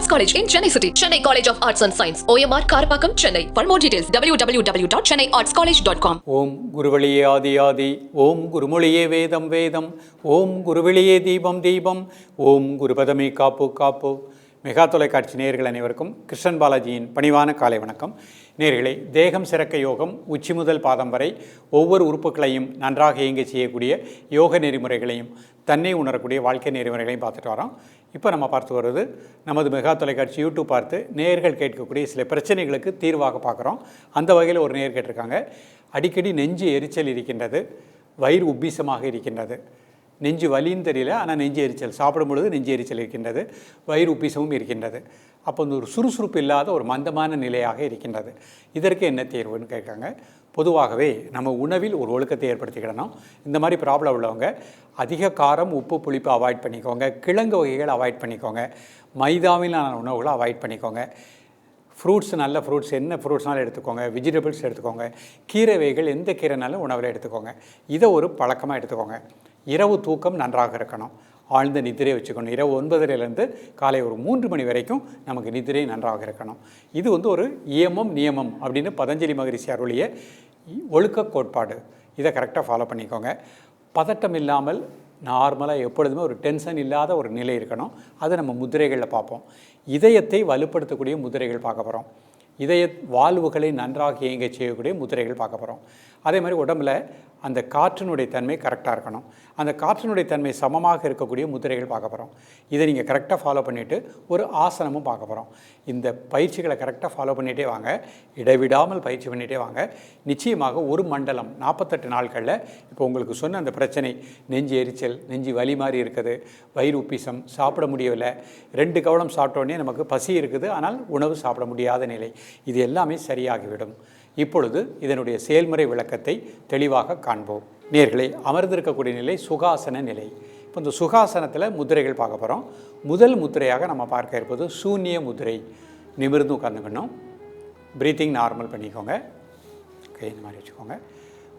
Arts college in Chennai city Chennai college of arts and science OMR Karapakkam Chennai for more details W W W dot Chennai arts college dot com ஓம் குருவழியே ஆதி ஆதி ஓம் குருமொழியே வேதம் வேதம் ஓம் குருவெளியே தீபம் தீபம் ஓம் குருபதமே காப்பு காப்பு மெகா தொலைக்காட்சி நேயர்கள் அனைவருக்கும் கிருஷ்ணன் பாலாஜியின் பணிவான காலை வணக்கம். நேர்களை தேகம் சிறக்க யோகம் உச்சி முதல் பாதம் வரை ஒவ்வொரு உறுப்புகளையும் நன்றாக இயங்க செய்யக்கூடிய யோக நெறிமுறைகளையும் தன்னை உணரக்கூடிய வாழ்க்கை நெறிமுறைகளையும் பார்த்துட்டு வரோம். இப்போ நம்ம பார்த்து வருவது நமது மெகா தொலைக்காட்சி யூடியூப் பார்த்து நேயர்கள் கேட்கக்கூடிய சில பிரச்சனைகளுக்கு தீர்வாக பார்க்குறோம். அந்த வகையில் ஒரு நேர் கேட்டிருக்காங்க. அடிக்கடி நெஞ்சு எரிச்சல் இருக்கின்றது வயிறு உப்பீசமாக இருக்கின்றது. நெஞ்சு வலின்னு தெரியல ஆனால் நெஞ்சு எரிச்சல். சாப்பிடும் பொழுது நெஞ்சு எரிச்சல் இருக்கின்றது வயிறு உப்பீசமும் இருக்கின்றது. அப்போ இந்த ஒரு சுறுசுறுப்பு இல்லாத ஒரு மந்தமான நிலையாக இருக்கின்றது. இதற்கு என்ன தீர்வுன்னு கேட்காங்க. பொதுவாகவே நம்ம உணவில் ஒரு ஒழுக்கத்தை ஏற்படுத்திக்கிடணும். இந்த மாதிரி ப்ராப்ளம் உள்ளவங்க அதிக காரம் உப்பு புளிப்பு அவாய்ட் பண்ணிக்கோங்க. கிழங்கு வகைகள் அவாய்ட் பண்ணிக்கோங்க. மைதாவிலான உணவுகளை அவாய்ட் பண்ணிக்கோங்க. ஃப்ரூட்ஸ் நல்ல ஃப்ரூட்ஸ் என்ன ஃப்ரூட்ஸ்னாலும் எடுத்துக்கோங்க. வெஜிடபிள்ஸ் எடுத்துக்கோங்க. கீரை வகைகள் எந்த கீரைனாலும் உணவில் எடுத்துக்கோங்க. இதை ஒரு பழக்கமாக எடுத்துக்கோங்க. இரவு தூக்கம் நன்றாக இருக்கணும். ஆழ்ந்த நிதிரை வச்சுக்கணும். இரவு ஒன்பதுலேருந்து காலை ஒரு மூன்று மணி வரைக்கும் நமக்கு நிதிரை நன்றாக இருக்கணும். இது வந்து ஒரு இயமம் நியமம் அப்படின்னு பதஞ்சலி மகரிஷி அருளிய ஒழுக்க கோட்பாடு. இதை கரெக்டாக ஃபாலோ பண்ணிக்கோங்க. பதட்டம் இல்லாமல் நார்மலாக எப்பொழுதுமே ஒரு டென்ஷன் இல்லாத ஒரு நிலை இருக்கணும். அதை நம்ம முதிரைகளில் பார்ப்போம். இதயத்தை வலுப்படுத்தக்கூடிய முதிரைகள் பார்க்க போகிறோம் இதய வாழ்வுகளை நன்றாக இயங்க செய்யக்கூடிய முதிரைகள் பார்க்க போகிறோம் அதே மாதிரி உடம்புல அந்த காற்றினுடைய தன்மை கரெக்டாக இருக்கணும். அந்த காற்றினுடைய தன்மை சமமாக இருக்கக்கூடிய முதிரைகள் பார்க்க போகிறோம் இதை நீங்கள் கரெக்டாக ஃபாலோ பண்ணிவிட்டு ஒரு ஆசனமும் பார்க்க போகிறோம் இந்த பயிற்சிகளை கரெக்டாக ஃபாலோ பண்ணிகிட்டே வாங்க. இடைவிடாமல் பயிற்சி பண்ணிகிட்டே வாங்க. நிச்சயமாக ஒரு மண்டலம் நாற்பத்தெட்டு நாட்களில் இப்போ உங்களுக்கு சொன்ன அந்த பிரச்சனை நெஞ்சு எரிச்சல் நெஞ்சு வலி மாதிரி இருக்குது வயிறு உப்பிசம் சாப்பிட முடியவில்லை. ரெண்டு கவலம் சாப்பிட்டோடனே நமக்கு பசி இருக்குது. ஆனால் உணவு சாப்பிட முடியாத நிலை. இது எல்லாமே சரியாகிவிடும். இப்பொழுது இதனுடைய செயல்முறை விளக்கத்தை தெளிவாக காண்போம். நேர்களை அமர்ந்திருக்கக்கூடிய நிலை சுகாசன நிலை. இப்போ இந்த சுகாசனத்தில் முதிரைகள் பார்க்க போகிறோம் முதல் முத்திரையாக நம்ம பார்க்க இருப்பது சூன்ய முதிரை. நிமிர்ந்து உட்காந்துக்கணும் ப்ரீத்திங் நார்மல் பண்ணிக்கோங்க. ஓகே இந்த மாதிரி வச்சுக்கோங்க.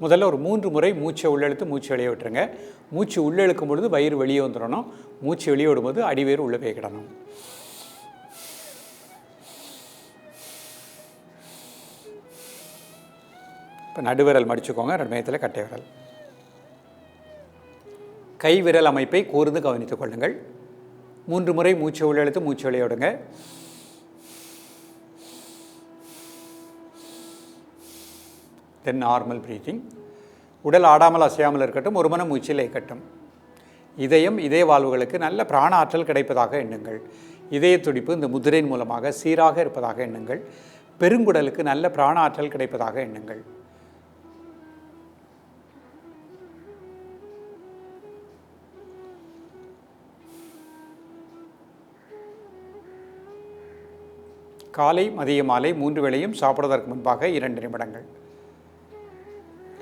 முதல்ல ஒரு மூன்று முறை மூச்சை உள்ளெழுத்து மூச்சு வெளியே விட்டுருங்க. மூச்சு உள்ளெழுக்கும் பொழுது வயிறு வெளியே வந்துடணும். மூச்சு வெளியே விடும்போது அடிவேறு உள்ளே போய்க்கிடணும் இப்போ நடுவிரல் மடிச்சுக்கோங்க ரெண்டு மையத்தில் கட்டை விரல். கை விரல் அமைப்பை கூர்ந்து கவனித்துக் கொள்ளுங்கள். மூன்று முறை மூச்சு உள்ளெழுத்து மூச்சு விளையாடுங்க தென் நார்மல் ப்ரீத்திங் உடல் ஆடாமல் அசையாமல் இருக்கட்டும் ஒரு மன மூச்சில் இருக்கட்டும். இதயம் இதய வாழ்வுகளுக்கு நல்ல பிராண ஆற்றல் கிடைப்பதாக எண்ணுங்கள். இதய துடிப்பு இந்த முதிரையின் மூலமாக சீராக இருப்பதாக எண்ணுங்கள். பெருங்குடலுக்கு நல்ல பிராண ஆற்றல் கிடைப்பதாக எண்ணுங்கள். காலை மதிய மாலை மூன்று வேளையும் சாப்பிடுவதற்கு முன்பாக இரண்டு நிமிடங்கள்.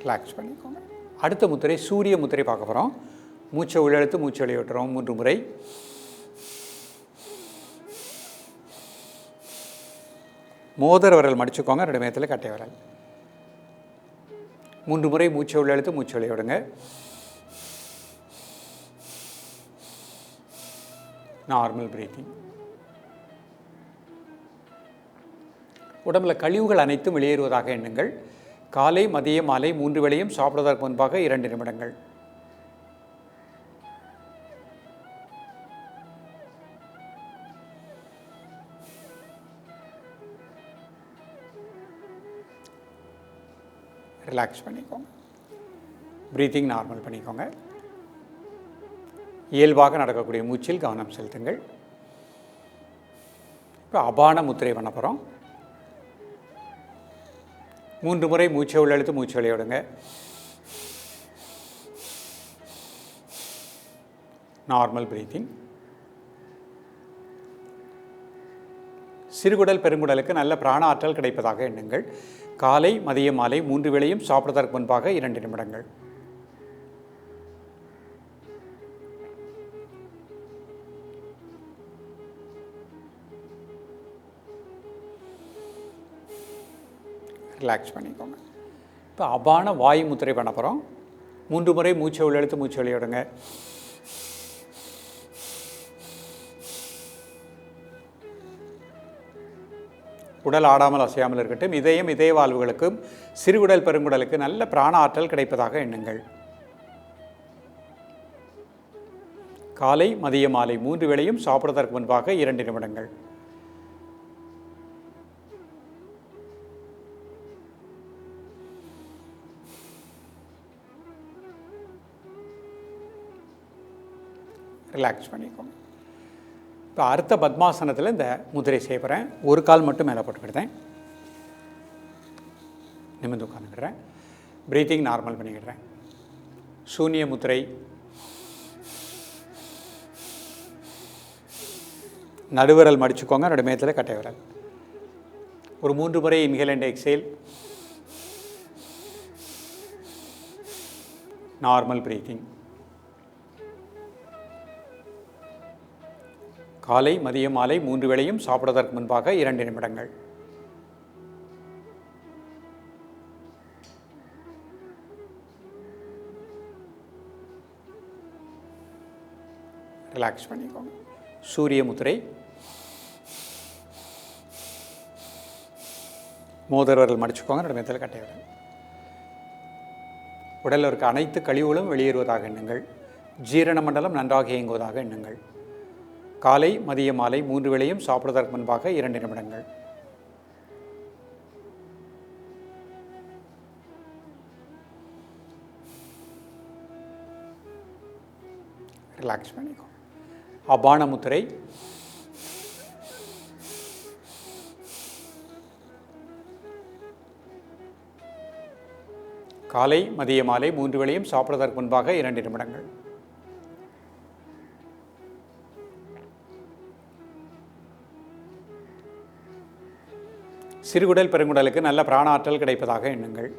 ரிலாக்ஸ் பண்ணிக்கோங்க. அடுத்த முத்திரை சூரிய முத்திரை பார்க்க போகிறோம் மூச்சை உள்ளெழுத்து மூச்சை வெளியிட்டுறோம் மூன்று முறை. மோதர் விரல் மடிச்சுக்கோங்க. ரெண்டு மேத்தில் கட்டை விரல். மூன்று முறை மூச்சை உள்ளெழுத்து மூச்சு வெளியே நார்மல் பிரீத்திங் உடம்புல கழிவுகள் அனைத்தும் வெளியேறுவதாக எண்ணுங்கள். காலை மதிய மாலை மூன்று வேளையும் சாப்பிடுவதற்கு முன்பாக இரண்டு நிமிடங்கள். ரிலாக்ஸ் பண்ணிக்கோங்க. ப்ரீத்திங் நார்மல் பண்ணிக்கோங்க. இயல்பாக நடக்கக்கூடிய மூச்சில் கவனம் செலுத்துங்கள். இப்போ அபான முத்திரை பண்ண போகிறோம் மூன்று முறை மூச்சை உள்ளெழுத்து மூச்சு விளையாடுங்க நார்மல் பிரீத்திங் சிறுகுடல் பெருங்குடலுக்கு நல்ல பிராண ஆற்றல் கிடைப்பதாக எண்ணுங்கள். காலை மதியம் மாலை மூன்று வேளையும் சாப்பிடுவதற்கு முன்பாக இரண்டு நிமிடங்கள். ரிலாக்ஸ் பண்ணிக்கோங்க. இப்போ அபான வாயு முத்திரை பண்ண போகிறோம் மூன்று முறை மூச்சை உள்ளெழுத்து மூச்சு வெளியிடுங்க. உடல் ஆடாமல் அசையாமல் இருக்கட்டும். இதயம் இதய வாழ்வுகளுக்கும் சிறுகுடல் பெருங்குடலுக்கு நல்ல பிராண ஆற்றல் கிடைப்பதாக எண்ணுங்கள். காலை மதிய மாலை மூன்று வேளையும் சாப்பிடுவதற்கு முன்பாக இரண்டு நிமிடங்கள். ரிலாக்ஸ் பண்ணிக்கோங்க இப்போ அடுத்த பத்மாசனத்தில் இந்த முதிரை செய்ய போகிறேன் ஒரு கால் மட்டும் மேலே போட்டுக்கிட்டேன் நிமிர்ந்து உட்காந்துக்கிறேன் ப்ரீத்திங் நார்மல் பண்ணிக்கிடுறேன் சூன்ய முத்திரை நடுவிரல் மடிச்சுக்கோங்க. நடுமயத்தில் கட்டை விரல். ஒரு மூன்று முறை inhale and exhale normal breathing காலை மதியம் மாலை மூன்று வேளையும் சாப்பிடுவதற்கு முன்பாக இரண்டு நிமிடங்கள். ரிலாக்ஸ் பண்ணிக்கோங்க. சூரிய முத்திரை. மோதர்வர்கள் மடிச்சுக்கோங்க நடுமத்தில் கட்டை உடலில் இருக்க அனைத்து கழிவுகளும் வெளியேறுவதாக எண்ணுங்கள். ஜீரண மண்டலம் நன்றாக இயங்குவதாக எண்ணுங்கள். காலை மதிய மாலை மூன்று வேளையும் சாப்பிடுவதற்கு முன்பாக இரண்டு நிமிடங்கள். ரிலாக்ஸ் பண்ணிக்கோ. அபான முத்திரை. காலை மதிய மாலை மூன்று வேளையும் சாப்பிடுவதற்கு முன்பாக இரண்டு நிமிடங்கள். சிறுகுடல் பெருங்குடலுக்கு நல்ல பிராண ஆற்றல் கிடைப்பதாக எண்ணுங்கள்.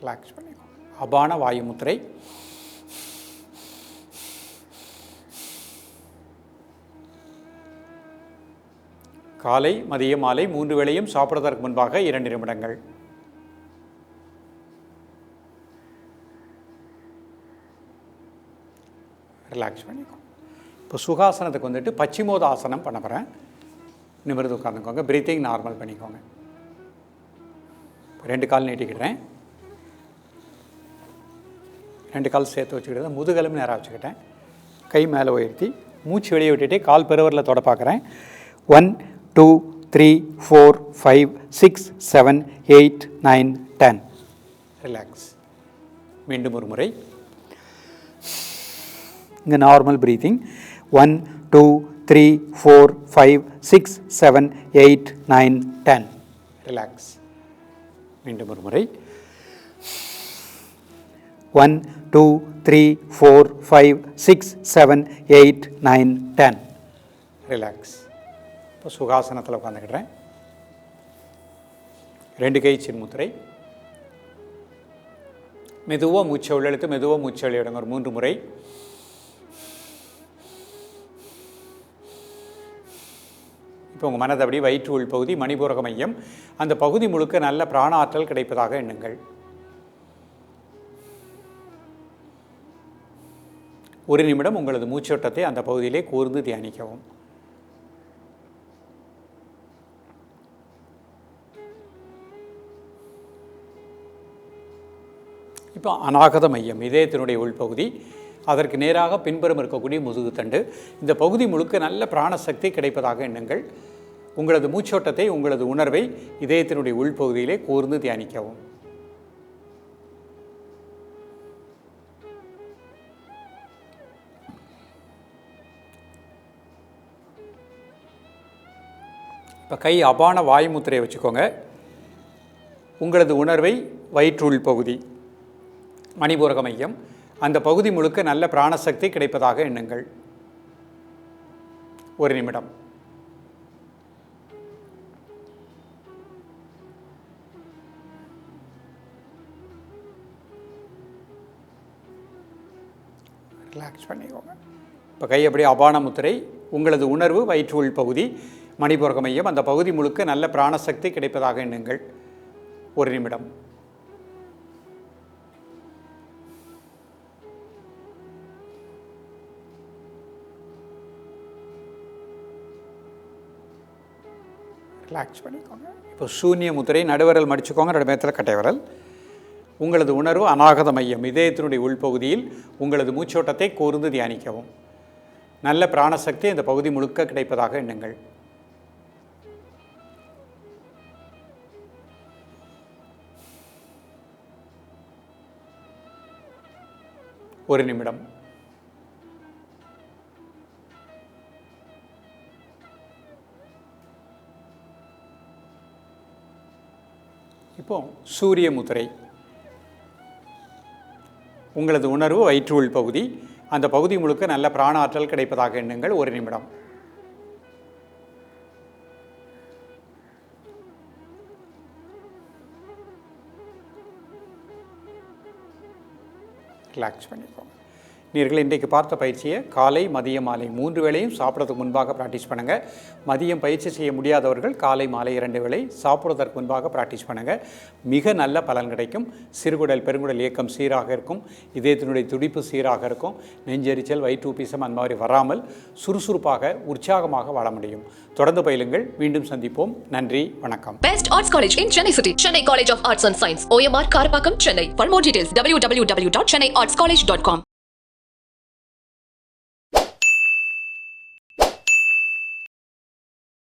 ரிலாக்ஸ் பண்ணிக்கோ. அபான வாயுமுத்திரை காலை மதிய மாலை மூன்று வேளையும் சாப்பிடுவதற்கு முன்பாக இரண்டு நிமிடங்கள். ரிலாக்ஸ் பண்ணிக்கோ. இப்போ சுகாசனத்துக்கு வந்துட்டு பச்சிமோத ஆசனம் பண்ண போகிறேன் நிமிர்ந்து உட்காந்துக்கோங்க பிரீத்திங் நார்மல் பண்ணிக்கோங்க. ரெண்டு கால் நீட்டிக்கிடுறேன். ரெண்டு கால் சேர்த்து வச்சுக்கிட்டு முதுகலும் நேராக வச்சுக்கிட்டேன். கை மேலே உயர்த்தி மூச்சு வெளியே விட்டுட்டு கால் பெருவரில் தொட பார்க்குறேன். One two three four five six seven eight nine ten relax மீண்டும் ஒரு முறை. இங்கே normal breathing one two three four five six seven eight nine ten relax மீண்டும் ஒரு முறை. One two three four five six seven eight nine ten relax இப்போ சுகாசனத்தில் உட்காந்துக்கிட்டேன் ரெண்டு கை சின்முத்திரை மெதுவாக மூச்சை உள்ளெழுத்து மெதுவாக மூச்சை வெளியிடுங்க ஒரு மூன்று முறை. இப்போ உங்கள் மனதபடி வயிற்று உள் பகுதி மணிபூரக மையம். அந்த பகுதி முழுக்க நல்ல பிராண ஆற்றல் கிடைப்பதாக எண்ணுங்கள். ஒரு நிமிடம் உங்களது மூச்சோட்டத்தை அந்த பகுதியிலே கூர்ந்து தியானிக்கவும். இப்போ அநாகத மையம் இதயத்தினுடைய உள்பகுதி. அதற்கு நேராக பின்புறம் இருக்கக்கூடிய முதுகுத்தண்டு. இந்த பகுதி முழுக்க நல்ல பிராணசக்தி கிடைப்பதாக எண்ணுங்கள். உங்களது மூச்சோட்டத்தை உங்களது உணர்வை இதயத்தினுடைய உள்பகுதியிலே கூர்ந்து தியானிக்கவும். இப்போ கை அபான வாயுமுத்திரையை வச்சுக்கோங்க. உங்களது உணர்வை வயிற்றுள் பகுதி மணிபூரக மையம் அந்த பகுதி முழுக்க நல்ல பிராணசக்தி கிடைப்பதாக எண்ணுங்கள். ஒரு நிமிடம். ரிலாக்ஸ் பண்ணிக்கோங்க. இப்போ கை அப்படியே அபான முத்திரை உங்களது உணர்வு வயிற்று உள் பகுதி மணிபூரக மையம் அந்த பகுதி முழுக்க நல்ல பிராணசக்தி கிடைப்பதாக எண்ணுங்கள். ஒரு நிமிடம். ரிலாக்ஸ் பண்ணிக்கோங்க. இப்போ சூன்ய முத்திரை நடுவரல் மடிச்சுக்கோங்க ரெண்டு பேரத்தில் கட்டை விரல். உங்களது உணர்வு அநாகத மையம். இதயத்தினுடைய உள்பகுதியில் உங்களது மூச்சோட்டத்தை கூர்ந்து தியானிக்கவும். நல்ல பிராணசக்தி இந்த பகுதி முழுக்க கிடைப்பதாக எண்ணுங்கள். ஒரு நிமிடம். இப்போ சூரிய முதிரை உங்களது உணர்வு வயிற்றுள் பகுதி. அந்த பகுதி முழுக்க நல்ல பிராண ஆற்றல் கிடைப்பதாக எண்ணுங்கள். ஒரு நிமிடம். ரிலாக்ஸ் பண்ணிக்கோங்க. நீர்கள் இன்றைக்கு பார்த்த பயிற்சியை காலை மதியம் மாலை மூன்று வேளையும் சாப்பிட்றதுக்கு முன்பாக ப்ராக்டிஸ் பண்ணுங்கள் மதியம் பயிற்சி செய்ய முடியாதவர்கள் காலை மாலை இரண்டு வேளை சாப்பிட்றதற்கு முன்பாக ப்ராக்டிஸ் பண்ணுங்கள் மிக நல்ல பலன் கிடைக்கும். சிறுகுடல் பெருங்குடல் இயக்கம் சீராக இருக்கும். இதயத்தினுடைய துடிப்பு சீராக இருக்கும். நெஞ்செரிச்சல் வயிற்றுப்பீசம் அந்த மாதிரி வராமல் சுறுசுறுப்பாக உற்சாகமாக வாழ முடியும். தொடர்ந்து பயிலுங்கள். மீண்டும் சந்திப்போம். நன்றி வணக்கம். Best Arts College in Chennai City. Chennai College of details W W W dot Chennai arts college dot com